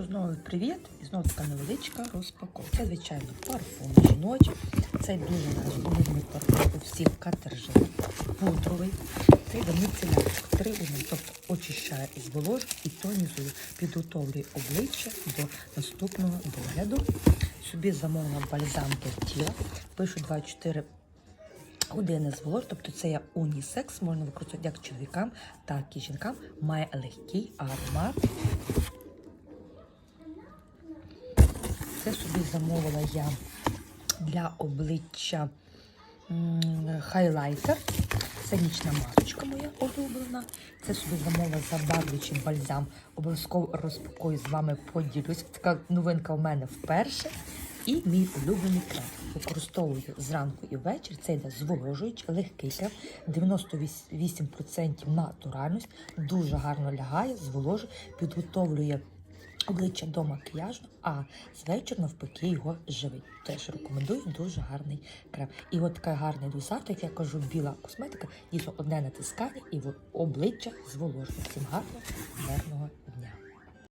що, знову привіт. І знову така невеличка розпаковка. Це, звичайно, парфум жіночий. Це дуже наш улюблений парфум у всіх катержин. Пудровий. Це йде міцелярчик. Три у один. Тобто очищає, зволожує і тонізує, підготовлює обличчя до наступного догляду. Собі замовила бальзам для тіла. Пишу 24 години зволож, тобто це є унісекс, можна використовувати як чоловікам, так і жінкам. Має легкий аромат. Це собі замовила я для обличчя хайлайтер. Це нічна масочка моя улюблена. Це собі замовила забарвлюючий бальзам. Обов'язково розпакую з вами поділюсь. Така новинка у мене вперше. І мій улюблений крем. Використовую зранку і ввечері. Це йде зволожуючий, легкий крем, 98% натуральність, дуже гарно лягає, зволожує, підготовлює обличчя до макіяжу, а з вечора навпаки його живить. Теж рекомендую дуже гарний крем. І от така гарний дозатор, як я кажу, біла косметика, дійсно одне натискання і обличчя зволожує. Всім гарного, мирного дня.